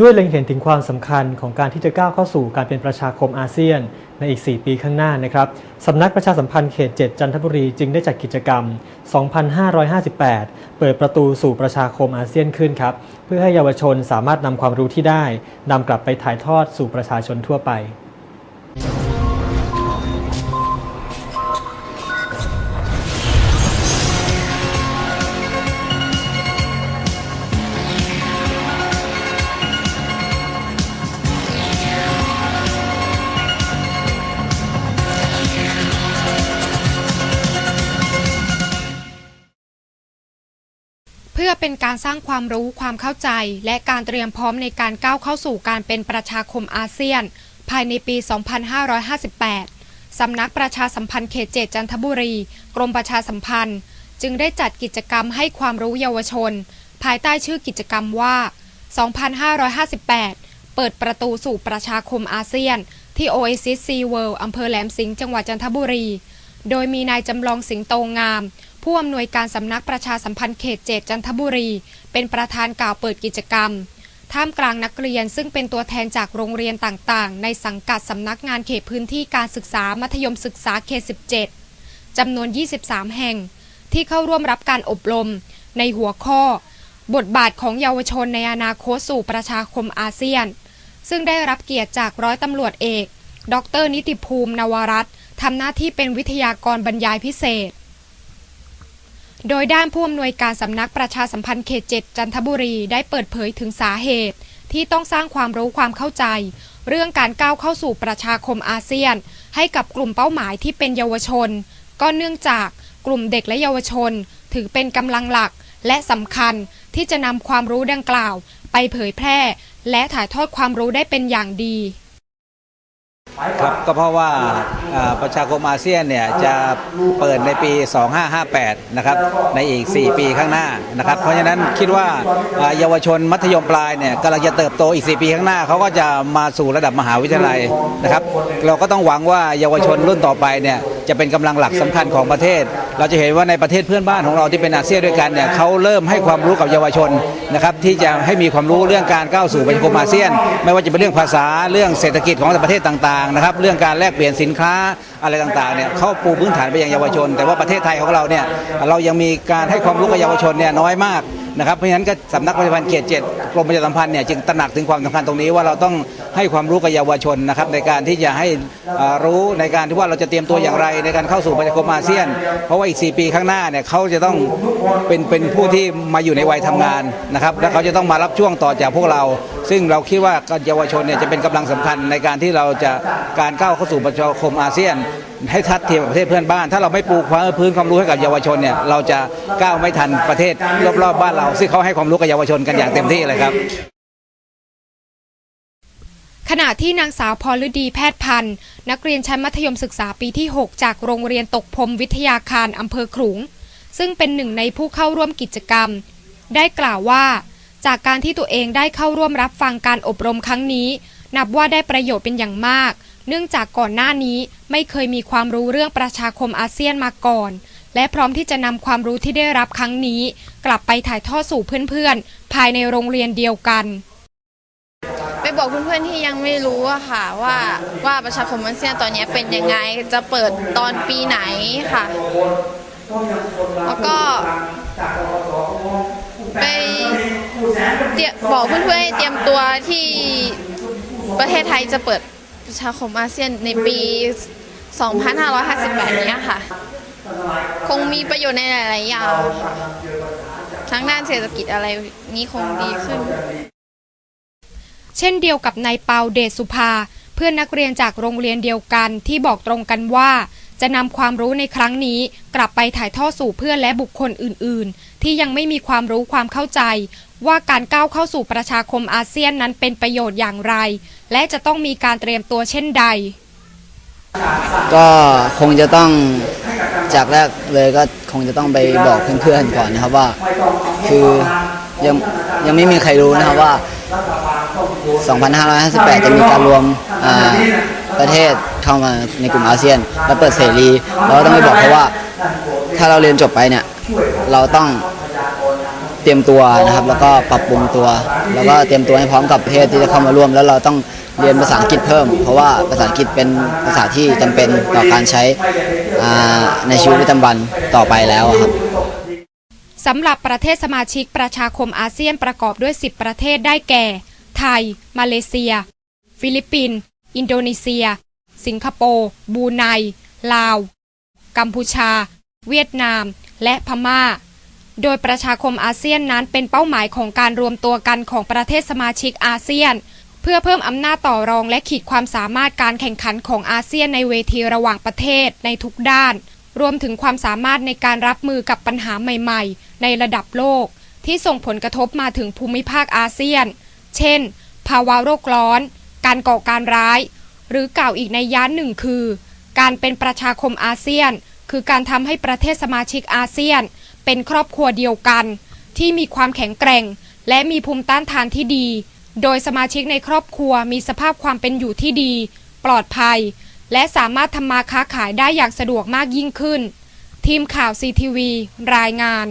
ด้วยเล็งเห็นถึงความสำคัญของการที่จะก้าวเข้าสู่การเป็นประชาคมอาเซียนในอีก 4 ปีข้างหน้านะครับสำนักประชาสัมพันธ์เขต 7 จันทบุรีจึงได้จัดกิจกรรม 2558 เปิดประตูสู่ประชาคมอาเซียนขึ้นครับ เพื่อให้เยาวชนสามารถนำความรู้ที่ได้ นำกลับไปถ่ายทอดสู่ประชาชนทั่วไป เป็นการสร้างความรู้ความเข้าใจ และการเตรียมพร้อมในการก้าวเข้าสู่การเป็นประชาคมอาเซียน ภายในปี 2558 สำนักประชาสัมพันธ์เขตเจดจันทบุรี กรมประชาสัมพันธ์ จึงได้จัดกิจกรรมให้ความรู้เยาวชน ภายใต้ชื่อกิจกรรมว่า 2558 เปิดประตูสู่ประชาคมอาเซียน ที่ Oasis Sea World อำเภอแหลมสิงห์จังหวัดจันทบุรี โดยมีนายจำลองสิงโตงาม ผู้อำนวยการสำนักประชาสัมพันธ์เขตเจดจันทบุรี เป็นประธานกล่าวเปิดกิจกรรม ท่ามกลางนักเรียนซึ่งเป็นตัวแทนจากโรงเรียนต่างๆ ในสังกัดสำนักงานเขตพื้นที่การศึกษามัธยมศึกษาเขต 17 จำนวน 23 แห่ง ที่เข้าร่วมรับการอบรม ในหัวข้อ บทบาทของเยาวชนในอนาคตสู่ประชาคมอาเซียน ซึ่งได้รับเกียรติจากร้อยตำรวจเอก ดร นิติภูมินวรัตน์ทำหน้าที่เป็นวิทยากรบรรยายพิเศษ โดยด้านผู้อำนวยการสำนักประชาสัมพันธ์เขต7จันทบุรีได้เปิดเผยถึงสาเหตุ ที่ต้องสร้างความรู้ความเข้าใจ เรื่องการก้าวเข้าสู่ประชาคมอาเซียน ให้กับกลุ่มเป้าหมายที่เป็นเยาวชน ก็เนื่องจากกลุ่มเด็กและเยาวชน ถือเป็นกำลังหลัก และสำคัญที่จะนำความรู้ดังกล่าว ไปเผยแพร่ และถ่ายทอดความรู้ได้เป็นอย่างดี ครับก็เพราะว่าประชาคมอาเซียนเนี่ยจะเปิดในปี 2558 นะครับในอีก 4 ปีข้างหน้านะครับ เพราะฉะนั้นคิดว่าอ่าเยาวชนมัธยมปลายเนี่ยกำลังจะเติบโตอีก 4 ปีข้างหน้าเขาก็จะมาสู่ระดับมหาวิทยาลัยนะครับ เราก็ต้องหวังว่าเยาวชนรุ่นต่อไปเนี่ย จะเป็นกำลังหลักสำคัญของประเทศ เราจะเห็นว่าในประเทศเพื่อนบ้านของเราที่เป็นอาเซียนด้วยกันเนี่ยเขาเริ่มให้ความรู้กับเยาวชนนะครับที่จะให้มีความรู้เรื่องการก้าวสู่ประชาคมอาเซียน ไม่ว่าจะเป็นเรื่องภาษาเรื่องเศรษฐกิจของประเทศต่างๆนะครับเรื่องการแลกเปลี่ยนสินค้าอะไรต่างๆเนี่ยเขาปูพื้นฐานไปยังเยาวชน แต่ว่าประเทศไทยของเราเนี่ยเรายังมีการให้ความรู้กับเยาวชนเนี่ยน้อยมาก นะครับเพราะฉะนั้นก็สำนักประชาสัมพันธ์เขตเจ็ดกรมประชาสัมพันธ์เนี่ยจึงตระหนักถึงความสำคัญตรงนี้ว่าเราต้องให้ความรู้กับเยาวชนนะครับในการที่จะให้รู้ในการที่ว่าเราจะเตรียมตัวอย่างไรในการเข้าสู่ประชาคมอาเซียน เพราะว่าอีก 4 ปีข้างหน้าเนี่ยเขาจะต้องเป็นเป็นผู้ที่มาอยู่ในวัยทำงานนะครับและเขาจะต้องมารับช่วงต่อจากพวกเรา ซึ่งเราคิดว่าเยาวชนเนี่ยจะเป็นกำลังสำคัญในการที่เราจะการก้าวเข้าสู่ประชาคมอาเซียน ให้ทัดเทียมกับประเทศเพื่อนบ้าน ถ้าเราไม่ปลูกพื้นความรู้ให้กับเยาวชนเนี่ยเราจะก้าวไม่ทันประเทศรอบๆบ้านเรา ซึ่งเขาให้ความรู้กับเยาวชนกันอย่างเต็มที่เลยครับขณะที่นางสาวพรฤดีแพทย์พันธ์นักเรียนชั้นมัธยมศึกษาปีที่ 6 จากโรงเรียนตกพรมวิทยาคารอำเภอขลุง ซึ่งเป็นหนึ่งในผู้เข้าร่วมกิจกรรม ได้กล่าวว่า จากการที่ตัวเองได้เข้าร่วมรับฟังการอบรมครั้งนี้ นับว่าได้ประโยชน์เป็นอย่างมาก เนื่องจากก่อนหน้านี้ไม่เคยมีความรู้เรื่องประชาคมอาเซียนมาก่อน และพร้อมที่จะนำความรู้ที่ได้รับครั้งนี้ กลับไปถ่ายทอดสู่เพื่อนๆ ภายในโรงเรียนเดียวกันไปบอกเพื่อนๆที่ยังไม่รู้อะค่ะว่าว่าประชาคมอาเซียนตอนนี้เป็นยังไงจะเปิดตอนปีไหนค่ะ แล้วก็ ไปเตรียมบอกเพื่อนๆให้เตรียมตัวที่ประเทศไทยจะเปิดประชาคมอาเซียนในปี 2558 นี้ค่ะ คงมีประโยชน์ในหลาย ๆ อย่างทั้งด้านเศรษฐกิจอะไรนี้คงดีขึ้น เช่นเดียวกับนายเปาเดชสุภา เพื่อนนักเรียนจากโรงเรียนเดียวกันที่บอกตรงกันว่า จะนำความรู้ในครั้งนี้กลับไปถ่ายทอดสู่เพื่อนและบุคคลอื่น ๆ ที่ยังไม่มีความรู้ความเข้าใจ ว่าการก้าวเข้าสู่ประชาคมอาเซียนนั้นเป็นประโยชน์อย่างไร และจะต้องมีการเตรียมตัวเช่นใด ก็คงจะต้องจากแรกเลยก็คงจะต้องไปบอกเพื่อนๆก่อนนะครับว่า คือยังยังไม่มีใครรู้นะครับว่า 2558 จะมีการรวมประเทศเข้ามาในกลุ่มอาเซียน และเปิดเสรี เราต้องไปบอกเขาว่า ถ้าเราเรียนจบไปเนี่ย เราต้อง เตรียมตัวนะครับแล้วก็ปรับปรุงตัว แล้วก็เตรียมตัวให้พร้อมกับประเทศที่จะเข้ามาร่วม แล้วเราต้องเรียนภาษาอังกฤษเพิ่ม เพราะว่าภาษาอังกฤษเป็นภาษาที่จำเป็นต่อการใช้ในชีวิตประจำวันต่อไปแล้วครับสำหรับประเทศสมาชิกประชาคมอาเซียนประกอบด้วย 10 ประเทศได้แก่ ไทย มาเลเซีย ฟิลิปปินส์อินโดนีเซีย สิงคโปร์บูไนลาว กัมพูชา เวียดนาม และพม่า โดยประชาคมอาเซียนนั้นเป็นเป้าหมายของการรวมตัวกันของประเทศสมาชิกอาเซียน เพื่อเพิ่มอำนาจต่อรองและขีดความสามารถการแข่งขันของอาเซียนในเวทีระหว่างประเทศในทุกด้าน รวมถึงความสามารถในการรับมือกับปัญหาใหม่ ๆ ในระดับโลก ที่ส่งผลกระทบมาถึงภูมิภาคอาเซียน เช่น ภาวะโลกร้อน การก่อการร้าย หรือกล่าวอีกในยานหนึ่งคือ การเป็นประชาคมอาเซียน คือการทำให้ประเทศสมาชิกอาเซียน เป็นครอบครัวเดียวกัน ที่มีความแข็งแกร่ง และมีภูมิต้านทานที่ดี โดยสมาชิกในครอบครัวมีสภาพความเป็นอยู่ที่ดี ปลอดภัย และสามารถทำมาค้าขายได้อย่างสะดวกมากยิ่งขึ้น ทีมข่าวซีทีวีรายงาน